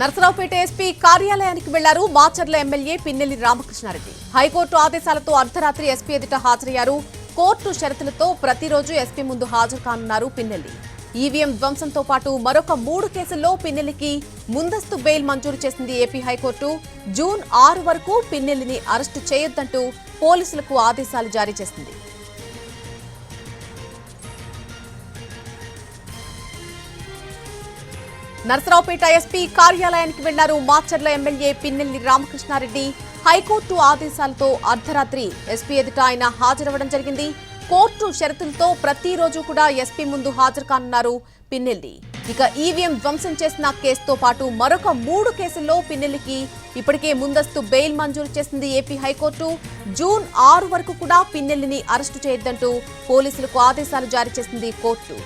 Narasaraopet SP కార్యాలయానికి వెళ్ళారు Macherla MLA Pinnelli Ramakrishna Reddy. High court ఆదేశాలతో అర్ధరాత్రి ఎస్పీ ఎదుట హాజరయ్యారు. కోర్టు షరతులతో ప్రతిరోజు ఎస్పీ ముందు హాజరు కానున్నారు పిన్నెల్లి. ఈవీఎం ధ్వంసంతో పాటు మరొక మూడు కేసుల్లో పిన్నెల్లికి ముందస్తు బెయిల్ మంజూరు చేసింది ఏపీ హైకోర్టు. జూన్ ఆరు వరకు పిన్నెల్లిని అరెస్టు చేయొద్దంటూ పోలీసులకు ఆదేశాలు జారీ చేసింది. నరసరావుపేట ఎస్పీ కార్యాలయానికి వెళ్ళారు Macherla MLA Pinnelli Ramakrishna Reddy. High court ఆదేశాలతో అర్ధరాత్రి ఎస్పీ ఎదుట ఆయన హాజరవ్వడం జరిగింది. కోర్టు షరతులతో ప్రతిరోజు కూడా ఎస్పీ ముందు హాజరు కానున్నారు పిన్నెల్లి. ఇక ఈవీఎం ధ్వంసం చేసిన కేసుతో పాటు మరొక మూడు కేసుల్లో పిన్నెల్లికి ఇప్పటికే ముందస్తు బెయిల్ మంజూరు చేసింది ఏపీ హైకోర్టు. జూన్ ఆరు వరకు కూడా పిన్నెల్లిని అరెస్టు చేయొద్దంటూ పోలీసులకు ఆదేశాలు జారీ చేసింది కోర్టు.